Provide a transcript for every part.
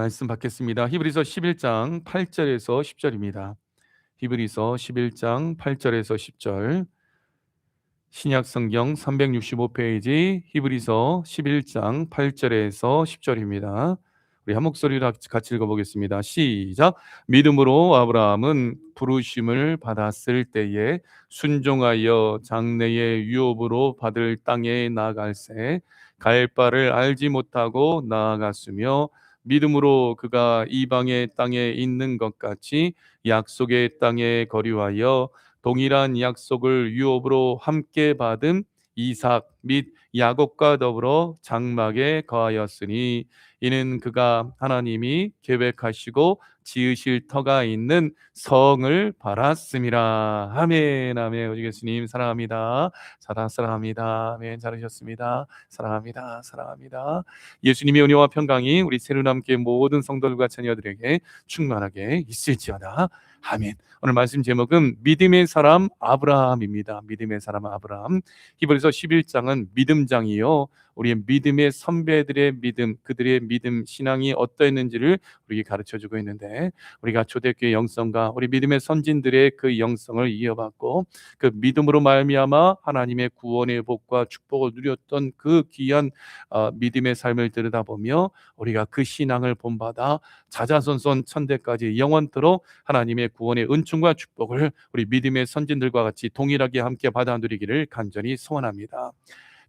말씀 받겠습니다. 히브리서 11장 8절에서 10절입니다. 히브리서 11장 8절에서 10절. 신약 성경 365페이지 히브리서 11장 8절에서 10절입니다. 우리 한 목소리로 같이 읽어보겠습니다. 시작. 믿음으로 아브라함은 부르심을 받았을 때에 순종하여 장래의 유업으로 받을 땅에 나아갈새 갈 바를 알지 못하고 나아갔으며 믿음으로 그가 이방의 땅에 있는 것 같이 약속의 땅에 거류하여 동일한 약속을 유업으로 함께 받은 이삭 및 야곱과 더불어 장막에 거하였으니 이는 그가 하나님이 계획하시고 지으실 터가 있는 성을 바랐음이라. 아멘, 아멘. 오직 예수님 사랑합니다. 사랑, 사랑합니다. 아멘. 잘하셨습니다. 사랑합니다. 사랑합니다. 예수님의 은혜와 평강이 우리 새로남께 모든 성도들과 자녀들에게 충만하게 있을지어다. 아멘. 오늘 말씀 제목은 믿음의 사람 아브라함입니다. 믿음의 사람 아브라함. 히브리서 11장은 믿음장이요. 우리의 믿음의 선배들의 믿음, 그들의 믿음 신앙이 어떠했는지를 우리에게 가르쳐 주고 있는데 우리가 초대교회 영성과 우리 믿음의 선진들의 그 영성을 이어받고 그 믿음으로 말미암아 하나님의 구원의 복과 축복을 누렸던 그 귀한 어, 믿음의 삶을 들여다보며 우리가 그 신앙을 본받아 자자손손 천대까지 영원토록 하나님의 구원의 은총과 축복을 우리 믿음의 선진들과 같이 동일하게 함께 받아 누리기를 간절히 소원합니다.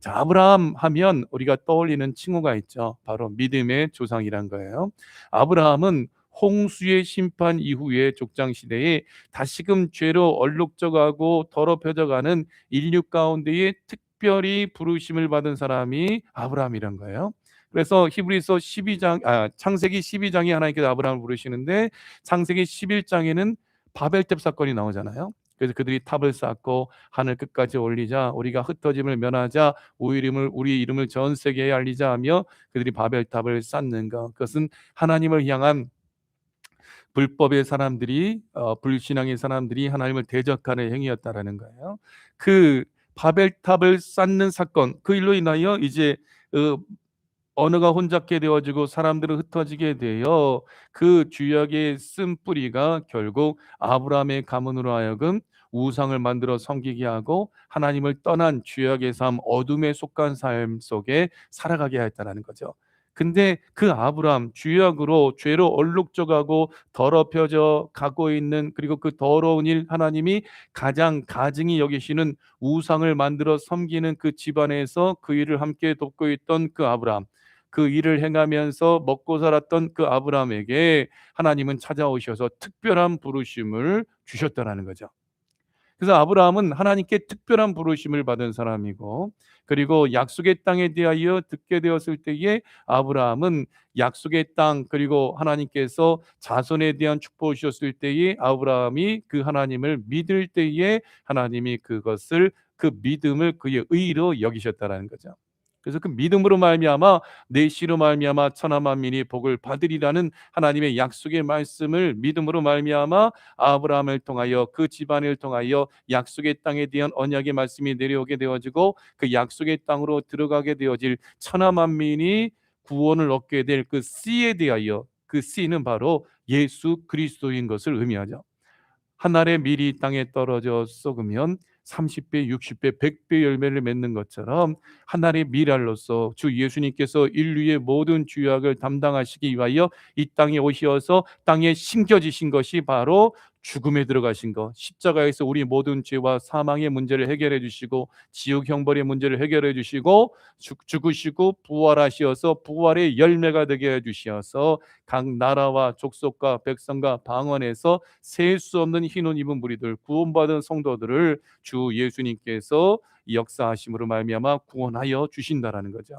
자, 아브라함 하면 우리가 떠올리는 칭호가 있죠. 바로 믿음의 조상이란 거예요. 아브라함은 홍수의 심판 이후의 족장 시대에 다시금 죄로 얼룩져가고 더럽혀져가는 인류 가운데에 특별히 부르심을 받은 사람이 아브라함이란 거예요. 그래서 히브리서 12장 아 창세기 12장에 하나님께서 아브라함을 부르시는데 창세기 11장에는 바벨탑 사건이 나오잖아요. 그래서 그들이 탑을 쌓고 하늘 끝까지 올리자 우리가 흩어짐을 면하자 우리 이름을 우리 이름을 전 세계에 알리자 하며 그들이 바벨탑을 쌓는 것 그것은 하나님을 향한 불법의 사람들이 어, 불신앙의 사람들이 하나님을 대적하는 행위였다라는 거예요. 그 바벨탑을 쌓는 사건 그 일로 인하여 이제 어, 언어가 혼잡게 되어지고 사람들은 흩어지게 되어 그 주역의 쓴 뿌리가 결국 아브라함의 가문으로 하여금 우상을 만들어 섬기게 하고 하나님을 떠난 죄악의 삶, 어둠에 속한 삶 속에 살아가게 하였다는 거죠. 근데 그 아브라함 죄악으로 죄로 얼룩져가고 더럽혀져 가고 있는 그리고 그 더러운 일 하나님이 가장 가증히 여기시는 우상을 만들어 섬기는 그 집안에서 그 일을 함께 돕고 있던 그 아브라함 그 일을 행하면서 먹고 살았던 그 아브라함에게 하나님은 찾아오셔서 특별한 부르심을 주셨다라는 거죠. 그래서 아브라함은 하나님께 특별한 부르심을 받은 사람이고 그리고 약속의 땅에 대하여 듣게 되었을 때에 아브라함은 약속의 땅 그리고 하나님께서 자손에 대한 축복을 주셨을 때에 아브라함이 그 하나님을 믿을 때에 하나님이 그것을 그 믿음을 그의 의로 여기셨다라는 거죠. 그래서 그 믿음으로 말미암아 내 씨로 말미암아 천하 만민이 복을 받으리라는 하나님의 약속의 말씀을 믿음으로 말미암아 아브라함을 통하여 그 집안을 통하여 약속의 땅에 대한 언약의 말씀이 내려오게 되어지고 그 약속의 땅으로 들어가게 되어질 천하 만민이 구원을 얻게 될 그 씨에 대하여 그 씨는 바로 예수 그리스도인 것을 의미하죠. 한 알의 밀이 땅에 떨어져 썩으면 30배, 60배, 100배 열매를 맺는 것처럼 하나님의 미랄로서 주 예수님께서 인류의 모든 주약을 담당하시기 위하여 이 땅에 오셔서 땅에 심겨지신 것이 바로 죽음에 들어가신 것, 십자가에서 우리 모든 죄와 사망의 문제를 해결해 주시고 지옥 형벌의 문제를 해결해 주시고 죽 으시고 부활하시어서 부활의 열매가 되게 해 주시어서 각 나라와 족속과 백성과 방언에서 셀 수 없는 흰옷 입은 무리들 구원받은 성도들을 주 예수님께서 역사하심으로 말미암아 구원하여 주신다라는 거죠.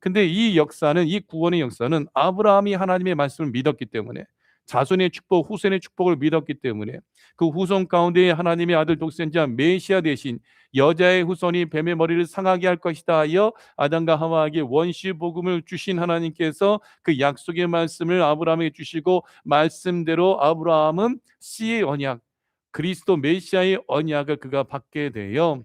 근데 이 역사는 이 구원의 역사는 아브라함이 하나님의 말씀을 믿었기 때문에 자손의 축복, 후손의 축복을 믿었기 때문에 그 후손 가운데 하나님의 아들 독생자 메시아 대신 여자의 후손이 뱀의 머리를 상하게 할 것이다 하여 아담과 하와에게 원시 복음을 주신 하나님께서 그 약속의 말씀을 아브라함에게 주시고 말씀대로 아브라함은 씨의 언약 그리스도 메시아의 언약을 그가 받게 되어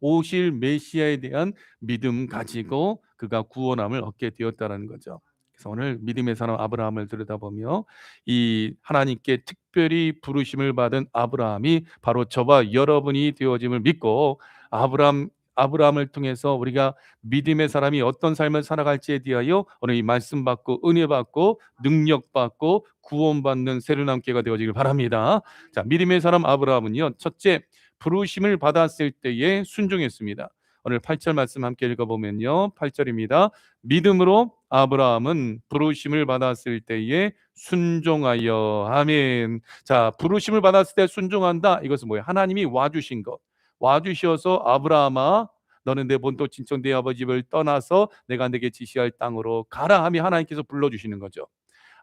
오실 메시아에 대한 믿음 가지고 그가 구원함을 얻게 되었다라는 거죠. 그래서 오늘 믿음의 사람 아브라함을 들여다보며 이 하나님께 특별히 부르심을 받은 아브라함이 바로 저와 여러분이 되어짐을 믿고 아브라함 아브라함을 통해서 우리가 믿음의 사람이 어떤 삶을 살아갈지에 대하여 오늘 이 말씀 받고 은혜 받고 능력 받고 구원받는 함께가 되어지길 바랍니다. 자, 믿음의 사람 아브라함은요. 첫째, 부르심을 받았을 때에 순종했습니다. 오늘 8절 말씀 함께 읽어보면요. 8절입니다. 믿음으로 아브라함은 부르심을 받았을 때에 순종하여 아멘. 자, 부르심을 받았을 때 순종한다. 이것은 뭐예요? 하나님이 와주신 것. 와주셔서 아브라함아 너는 내 본토 친척 내 아버지 집을 떠나서 내가 내게 지시할 땅으로 가라 하며 하나님께서 불러주시는 거죠.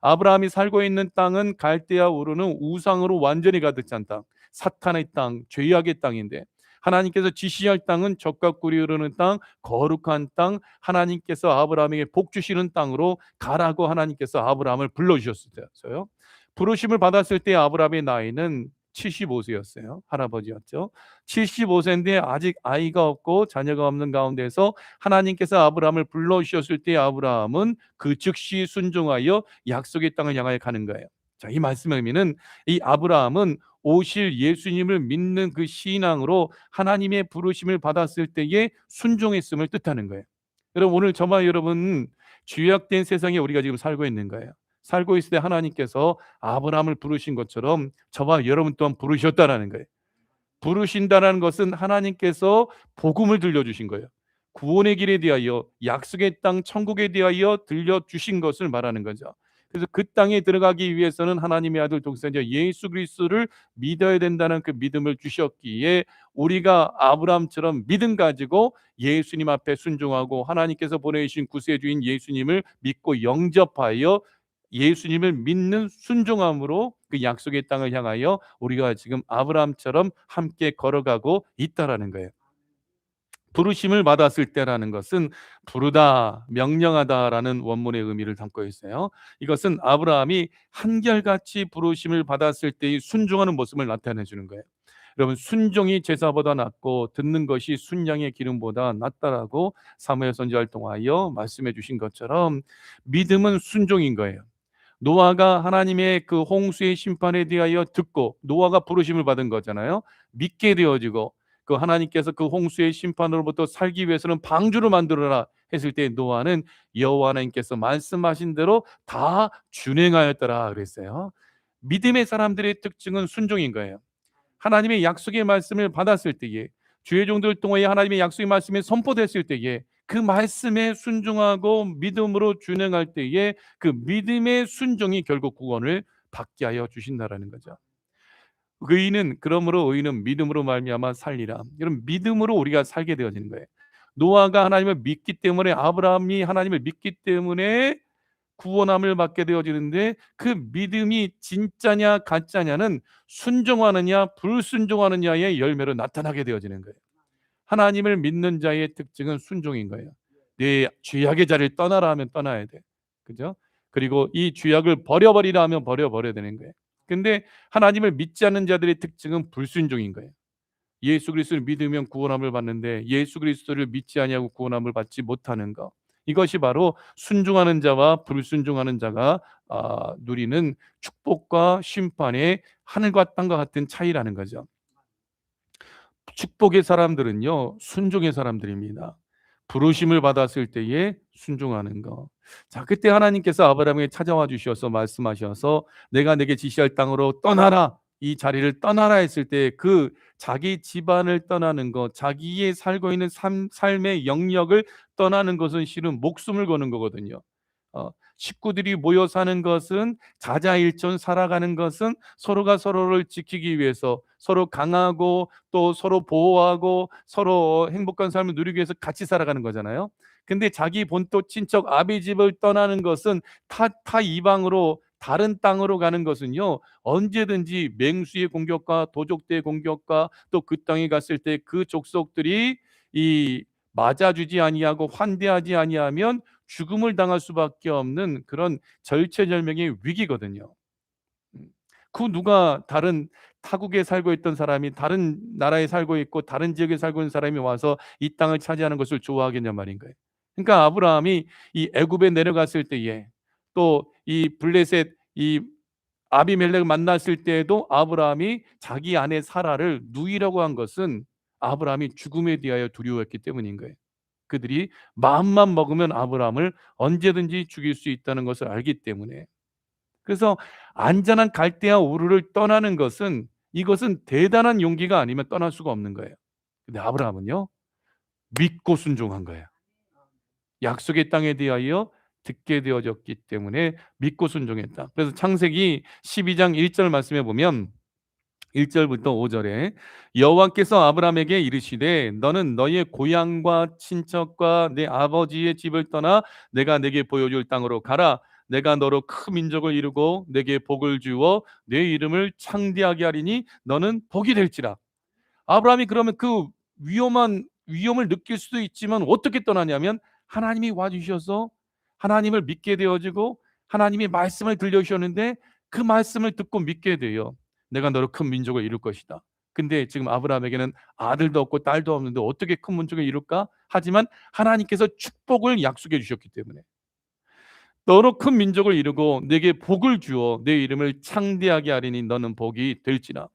아브라함이 살고 있는 땅은 갈대아 우르는 우상으로 완전히 가득 찬 땅, 사탄의 땅, 죄악의 땅인데 하나님께서 지시할 땅은 적과 꿀이 흐르는 땅, 거룩한 땅, 하나님께서 아브라함에게 복 주시는 땅으로 가라고 하나님께서 아브라함을 불러 주셨어요. 부르심을 받았을 때 아브라함의 나이는 75세였어요. 할아버지였죠. 75세인데 아직 아이가 없고 자녀가 없는 가운데서 하나님께서 아브라함을 불러주셨을 때 아브라함은 그 즉시 순종하여 약속의 땅을 향하여 가는 거예요. 자, 이 말씀의 의미는 이 아브라함은 오실 예수님을 믿는 그 신앙으로 하나님의 부르심을 받았을 때에 순종했음을 뜻하는 거예요. 여러분 오늘 저와 여러분 죄악된 세상에 우리가 지금 살고 있는 거예요. 살고 있을 때 하나님께서 아브라함을 부르신 것처럼 저와 여러분 또한 부르셨다라는 거예요. 부르신다라는 것은 하나님께서 복음을 들려주신 거예요. 구원의 길에 대하여 약속의 땅 천국에 대하여 들려주신 것을 말하는 거죠. 그래서 그 땅에 들어가기 위해서는 하나님의 아들 독생자 예수 그리스도를 믿어야 된다는 그 믿음을 주셨기에 우리가 아브라함처럼 믿음 가지고 예수님 앞에 순종하고 하나님께서 보내주신 구세주인 예수님을 믿고 영접하여 예수님을 믿는 순종함으로 그 약속의 땅을 향하여 우리가 지금 아브라함처럼 함께 걸어가고 있다라는 거예요. 부르심을 받았을 때라는 것은 부르다, 명령하다라는 원문의 의미를 담고 있어요. 이것은 아브라함이 한결같이 부르심을 받았을 때의 순종하는 모습을 나타내 주는 거예요. 여러분 순종이 제사보다 낫고 듣는 것이 순양의 기름보다 낫다라고 사무엘 선지자를 통하여 말씀해 주신 것처럼 믿음은 순종인 거예요. 노아가 하나님의 그 홍수의 심판에 대하여 듣고 노아가 부르심을 받은 거잖아요. 믿게 되어지고 그 하나님께서 그 홍수의 심판으로부터 살기 위해서는 방주를 만들어라 했을 때 노아는 여호와 하나님께서 말씀하신 대로 다 준행하였더라 그랬어요. 믿음의 사람들의 특징은 순종인 거예요. 하나님의 약속의 말씀을 받았을 때에 주의 종들 통하여 하나님의 약속의 말씀이 선포됐을 때에 그 말씀에 순종하고 믿음으로 준행할 때에 그 믿음의 순종이 결국 구원을 받게 하여 주신다라는 거죠. 의인은 그러므로 의인은 믿음으로 말미암아 살리라. 이런 믿음으로 우리가 살게 되어지는 거예요. 노아가 하나님을 믿기 때문에 아브라함이 하나님을 믿기 때문에 구원함을 받게 되어지는데 그 믿음이 진짜냐 가짜냐는 순종하느냐 불순종하느냐의 열매로 나타나게 되어지는 거예요. 하나님을 믿는 자의 특징은 순종인 거예요. 내 죄악의 자리를 떠나라 하면 떠나야 돼. 그죠? 그리고 이 죄악을 버려버리라 하면 버려버려야 되는 거예요. 근데 하나님을 믿지 않는 자들의 특징은 불순종인 거예요. 예수 그리스도를 믿으면 구원함을 받는데 예수 그리스도를 믿지 아니하고 구원함을 받지 못하는 것. 이것이 바로 순종하는 자와 불순종하는 자가 아, 누리는 축복과 심판의 하늘과 땅과 같은 차이라는 거죠. 축복의 사람들은요 순종의 사람들입니다. 부르심을 받았을 때에 순종하는 거. 자, 그때 하나님께서 아브라함에게 찾아와 주셔서 말씀하셔서 내가 내게 지시할 땅으로 떠나라. 이 자리를 떠나라 했을 때 그 자기 집안을 떠나는 것, 자기의 살고 있는 삶, 삶의 영역을 떠나는 것은 실은 목숨을 거는 거거든요. 어, 식구들이 모여 사는 것은 자자일전 살아가는 것은 서로가 서로를 지키기 위해서 서로 강하고 또 서로 보호하고 서로 행복한 삶을 누리기 위해서 같이 살아가는 거잖아요. 근데 자기 본토 친척 아비 집을 떠나는 것은 타, 타 이방으로 다른 땅으로 가는 것은요 언제든지 맹수의 공격과 도적대의 공격과 또 그 땅에 갔을 때 그 족속들이 이 맞아주지 아니하고 환대하지 아니하면 죽음을 당할 수밖에 없는 그런 절체절명의 위기거든요. 음. 그 누가 다른 타국에 살고 있던 사람이 다른 나라에 살고 있고 다른 지역에 살고 있는 사람이 와서 이 땅을 차지하는 것을 좋아하겠냐 말인 거예요. 그러니까 아브라함이 이 애굽에 내려갔을 때에 또 이 블레셋 이 아비멜렉을 만났을 때에도 아브라함이 자기 아내 사라를 누이라고 한 것은 아브라함이 죽음에 대하여 두려워했기 때문인 거예요. 그들이 마음만 먹으면 아브라함을 언제든지 죽일 수 있다는 것을 알기 때문에 그래서 안전한 갈대아 우르를 떠나는 것은 이것은 대단한 용기가 아니면 떠날 수가 없는 거예요. 근데 아브라함은요 믿고 순종한 거예요. 약속의 땅에 대하여 듣게 되어졌기 때문에 믿고 순종했다. 그래서 창세기 12장 1절 말씀해 보면 1절부터 5절에 여호와께서 아브라함에게 이르시되 너는 너의 고향과 친척과 내 아버지의 집을 떠나 내가 내게 보여줄 땅으로 가라 내가 너로 큰 민족을 이루고 내게 복을 주어 내 이름을 창대하게 하리니 너는 복이 될지라 아브라함이 그러면 그 위험한 위험을 느낄 수도 있지만 어떻게 떠나냐면 하나님이 와주셔서 하나님을 믿게 되어지고 하나님이 말씀을 들려주셨는데 그 말씀을 듣고 믿게 돼요. 내가 너로 큰 민족을 이룰 것이다. 근데 지금 아브라함에게는 아들도 없고 딸도 없는데 어떻게 큰 민족을 이룰까? 하지만 하나님께서 축복을 약속해 주셨기 때문에 너로 큰 민족을 이루고 내게 복을 주어 내 이름을 창대하게 하리니 너는 복이 될지라.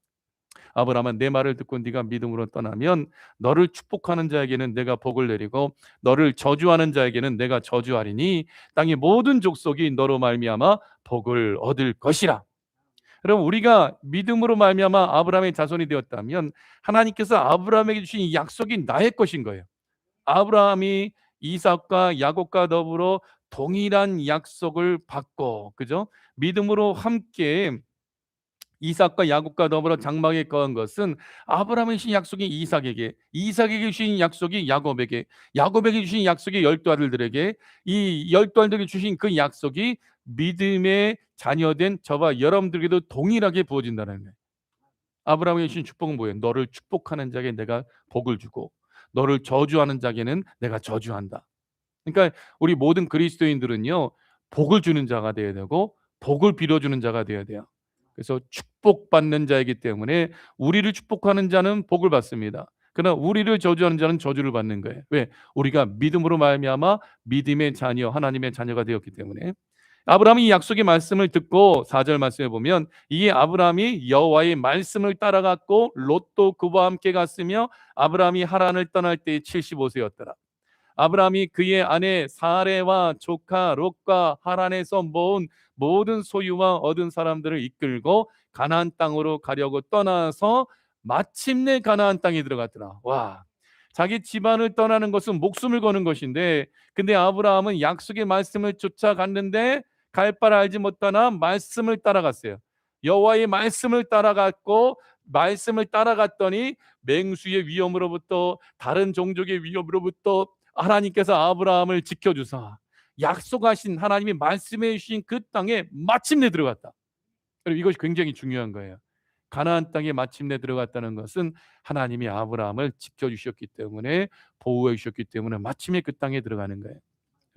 아브라함은 내 말을 듣고 네가 믿음으로 떠나면 너를 축복하는 자에게는 내가 복을 내리고 너를 저주하는 자에게는 내가 저주하리니 땅의 모든 족속이 너로 말미암아 복을 얻을 것이라. 여러분 우리가 믿음으로 말미암아 아브라함의 자손이 되었다면 하나님께서 아브라함에게 주신 이 약속이 나의 것인 거예요. 아브라함이 이삭과 야곱과 더불어 동일한 약속을 받고 그죠? 믿음으로 함께 이삭과 야곱과 더불어 장막에 거한 것은 아브라함이 주신 약속이 이삭에게, 이삭에게 주신 약속이 야곱에게, 야곱에게 주신 약속이 열두 아들들에게, 이 열두 아들에게 주신 그 약속이 믿음의 자녀된 저와 여러분들에게도 동일하게 부어진다는 거예요. 아브라함이 주신 축복은 뭐예요? 너를 축복하는 자에게 내가 복을 주고 너를 저주하는 자에게는 내가 저주한다. 그러니까 우리 모든 그리스도인들은요 복을 주는 자가 되어야 되고 복을 빌어주는 자가 되어야 돼요. 그래서 축복받는 자이기 때문에 우리를 축복하는 자는 복을 받습니다. 그러나 우리를 저주하는 자는 저주를 받는 거예요. 왜? 우리가 믿음으로 말미암아 믿음의 자녀, 하나님의 자녀가 되었기 때문에 아브라함이 이 약속의 말씀을 듣고 4절 말씀에 보면 이게 아브라함이 여호와의 말씀을 따라갔고 롯도 그와 함께 갔으며 아브라함이 하란을 떠날 때 75세였더라. 아브라함이 그의 아내 사레와 조카 롯과 하란에서 모은 모든 소유와 얻은 사람들을 이끌고 가나안 땅으로 가려고 떠나서 마침내 가나안 땅에 들어갔더라. 와. 자기 집안을 떠나는 것은 목숨을 거는 것인데 근데 아브라함은 약속의 말씀을 쫓아갔는데 갈 바를 알지 못하나 말씀을 따라갔어요. 여호와의 말씀을 따라갔고 말씀을 따라갔더니 맹수의 위험으로부터 다른 종족의 위험으로부터 하나님께서 아브라함을 지켜주사 약속하신 하나님이 말씀해 주신 그 땅에 마침내 들어갔다. 그리고 이것이 굉장히 중요한 거예요. 가나안 땅에 마침내 들어갔다는 것은 하나님이 아브라함을 지켜 주셨기 때문에 보호해 주셨기 때문에 마침내 그 땅에 들어가는 거예요.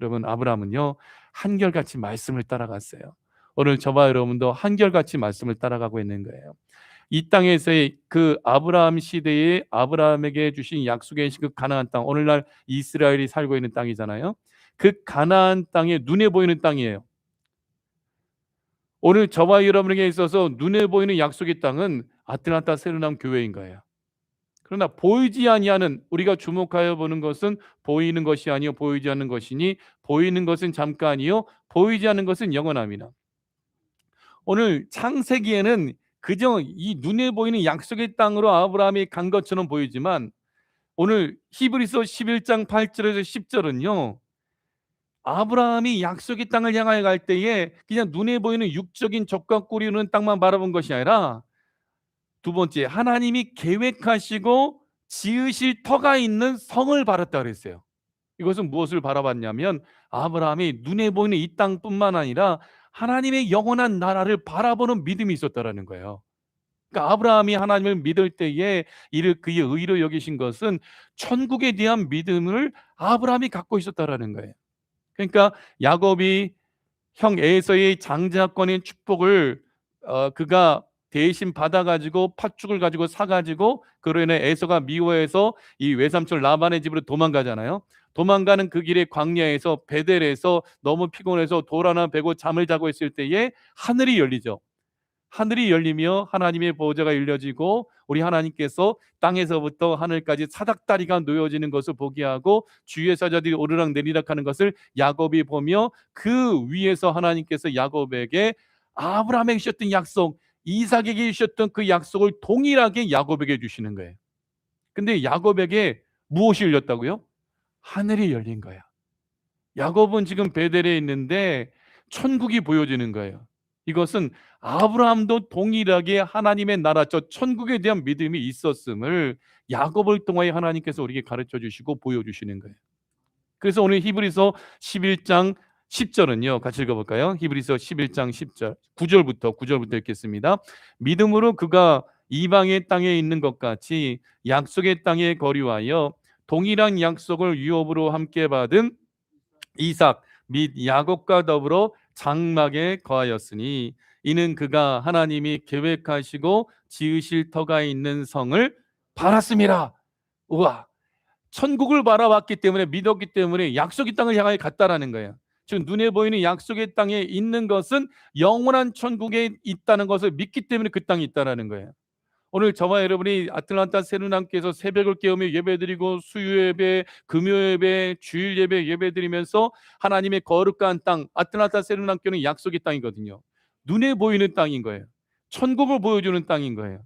여러분 아브라함은요 한결같이 말씀을 따라갔어요. 오늘 저와 여러분도 한결같이 말씀을 따라가고 있는 거예요. 이 땅에서의 그 아브라함 시대에 아브라함에게 주신 약속의 그 가나안 땅 오늘날 이스라엘이 살고 있는 땅이잖아요. 그 가나안 땅에 눈에 보이는 땅이에요. 오늘 저와 여러분에게 있어서 눈에 보이는 약속의 땅은 아틀란타 세르남 교회인 거예요. 그러나 보이지 아니하는 우리가 주목하여 보는 것은 보이는 것이 아니요 보이지 않는 것이니 보이는 것은 잠깐이요 보이지 않는 것은 영원합니다. 오늘 창세기에는 그저 이 눈에 보이는 약속의 땅으로 아브라함이 간 것처럼 보이지만 오늘 히브리서 11장 8절에서 10절은요. 아브라함이 약속의 땅을 향하여 갈 때에 그냥 눈에 보이는 육적인 적과 꾸리는 땅만 바라본 것이 아니라 두 번째 하나님이 계획하시고 지으실 터가 있는 성을 바랐다 그랬어요. 이것은 무엇을 바라봤냐면 아브라함이 눈에 보이는 이 땅뿐만 아니라 하나님의 영원한 나라를 바라보는 믿음이 있었다라는 거예요. 그러니까 아브라함이 하나님을 믿을 때에 이를 그의 의로 여기신 것은 천국에 대한 믿음을 아브라함이 갖고 있었다라는 거예요. 그러니까 야곱이 형 에서의 장자권의 축복을 어, 그가 대신 받아가지고 팥죽을 가지고 사가지고 그로 인해 에서가 미워해서 이 외삼촌 라반의 집으로 도망가잖아요. 도망가는 그 길에 광야에서 베델에서 너무 피곤해서 돌 하나 베고 잠을 자고 있을 때에 하늘이 열리죠. 하늘이 열리며 하나님의 보호자가 열려지고 우리 하나님께서 땅에서부터 하늘까지 사닥다리가 놓여지는 것을 보게 하고 주의 사자들이 오르락 내리락 하는 것을 야곱이 보며 그 위에서 하나님께서 야곱에게 아브라함에게 주셨던 약속, 이삭에게 주셨던 그 약속을 동일하게 야곱에게 주시는 거예요. 근데 야곱에게 무엇이 열렸다고요? 하늘이 열린 거야. 야곱은 지금 베델에 있는데 천국이 보여지는 거예요. 이것은 아브라함도 동일하게 하나님의 나라 저 천국에 대한 믿음이 있었음을 야곱을 통하여 하나님께서 우리에게 가르쳐 주시고 보여 주시는 거예요. 그래서 오늘 히브리서 11장 10절은요. 같이 읽어 볼까요? 히브리서 11장 10절. 9절부터 9절부터 읽겠습니다. 믿음으로 그가 이방의 땅에 있는 것 같이 약속의 땅에 거류하여 동일한 약속을 유업으로 함께 받은 이삭 및 야곱과 더불어 장막에 거하였으니 이는 그가 하나님이 계획하시고 지으실 터가 있는 성을 바랐습니다. 우와. 천국을 바라봤기 때문에 믿었기 때문에 약속의 땅을 향하여 갔다라는 거예요. 즉 눈에 보이는 약속의 땅에 있는 것은 영원한 천국에 있다는 것을 믿기 때문에 그 땅이 있다라는 거예요. 오늘 저와 여러분이 아틀란타 세르남께서 새벽을 깨우며 예배드리고 수요 예배, 금요 예배, 주일 예배 예배드리면서 하나님의 거룩한 땅 아틀란타 세르남교는 약속의 땅이거든요. 눈에 보이는 땅인 거예요. 천국을 보여주는 땅인 거예요.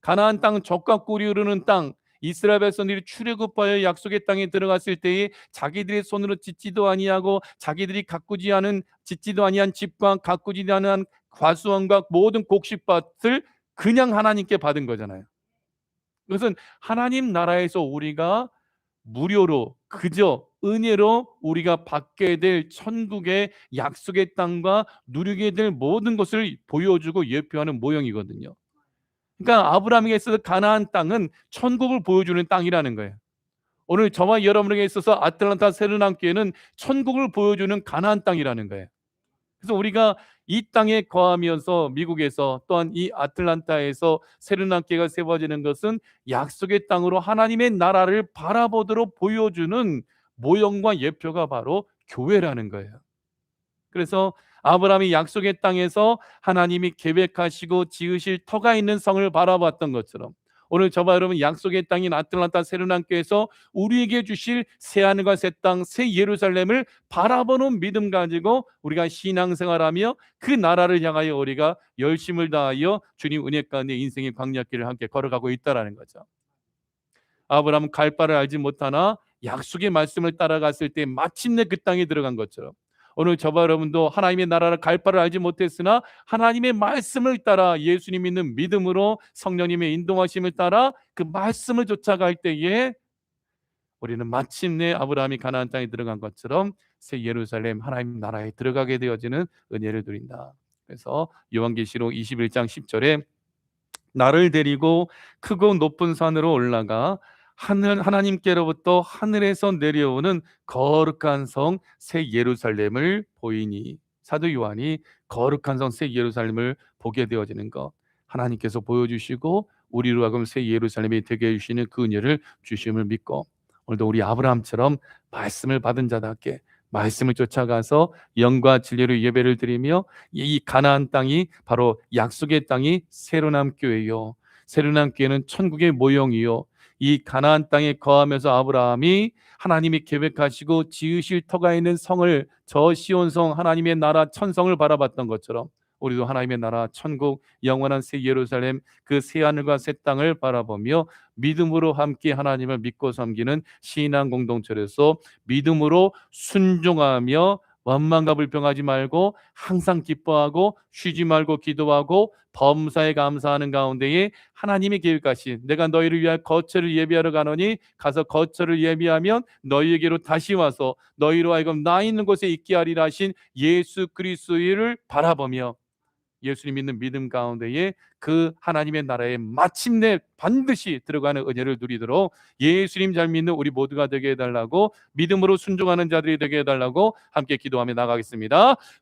가나안 땅 적과 꿀이 흐르는 땅 이스라엘 백성들이 출애굽하여 약속의 땅에 들어갔을 때에 자기들의 손으로 짓지도 아니하고 자기들이 가꾸지 않은 짓지도 아니한 집과 가꾸지 않은 과수원과 모든 곡식밭을 그냥 하나님께 받은 거잖아요. 그것은 하나님 나라에서 우리가 무료로 그저 은혜로 우리가 받게 될 천국의 약속의 땅과 누리게 될 모든 것을 보여주고 예표하는 모형이거든요. 그러니까 아브라함에게 있어서 가나안 땅은 천국을 보여주는 땅이라는 거예요. 오늘 저와 여러분에게 있어서 아틀란타 세르남교회는 천국을 보여주는 가나안 땅이라는 거예요. 그래서 우리가 이 땅에 거하면서 미국에서 또한 이 아틀란타에서 세르남교회가 세워지는 것은 약속의 땅으로 하나님의 나라를 바라보도록 보여주는 모형과 예표가 바로 교회라는 거예요. 그래서 아브라함이 약속의 땅에서 하나님이 계획하시고 지으실 터가 있는 성을 바라봤던 것처럼 오늘 저와 여러분 약속의 땅인 아틀란타 세르난교에서 우리에게 주실 새 하늘과 새 땅, 새 예루살렘을 바라보는 믿음 가지고 우리가 신앙생활하며 그 나라를 향하여 우리가 열심을 다하여 주님 은혜 가운데 인생의 광야길을 함께 걸어가고 있다라는 거죠. 아브라함은 갈 바를 알지 못하나 약속의 말씀을 따라갔을 때 마침내 그 땅에 들어간 것처럼 오늘 저와 여러분도 하나님의 나라를 갈 바를 알지 못했으나 하나님의 말씀을 따라 예수님 믿는 믿음으로 성령님의 인도하심을 따라 그 말씀을 쫓아갈 때에 우리는 마침내 아브라함이 가나안 땅에 들어간 것처럼 새 예루살렘 하나님 나라에 들어가게 되어지는 은혜를 누린다. 그래서 요한계시록 21장 10절에 나를 데리고 크고 높은 산으로 올라가 하늘 하나님께로부터 하늘에서 내려오는 거룩한 성 새 예루살렘을 보이니 사도 요한이 거룩한 성 새 예루살렘을 보게 되어지는 것. 하나님께서 보여주시고 우리로 하여금 새 예루살렘이 되게 해주시는 그 은혜를 주심을 믿고 오늘도 우리 아브라함처럼 말씀을 받은 자답게 말씀을 쫓아가서 영과 진리로 예배를 드리며 이 가나안 땅이 바로 약속의 땅이 새로남 교회요. 새로남 교회는 천국의 모형이요 이 가나안 땅에 거하면서 아브라함이 하나님이 계획하시고 지으실 터가 있는 성을 저 시온성 하나님의 나라 천성을 바라봤던 것처럼 우리도 하나님의 나라 천국 영원한 새 예루살렘 그 새 하늘과 새 땅을 바라보며 믿음으로 함께 하나님을 믿고 섬기는 신앙 공동체로서 믿음으로 순종하며 원망과 불평하지 말고 항상 기뻐하고 쉬지 말고 기도하고 범사에 감사하는 가운데에 하나님이 계획하신 내가 너희를 위하여 거처를 예비하러 가노니 가서 거처를 예비하면 너희에게로 다시 와서 너희로 하여금 나 있는 곳에 있게 하리라 하신 예수 그리스도를 바라보며 예수님 믿는 믿음 가운데에 그 하나님의 나라에 마침내 반드시 들어가는 은혜를 누리도록 예수님 잘 믿는 우리 모두가 되게 해달라고 믿음으로 순종하는 자들이 되게 해달라고 함께 기도하며 나가겠습니다.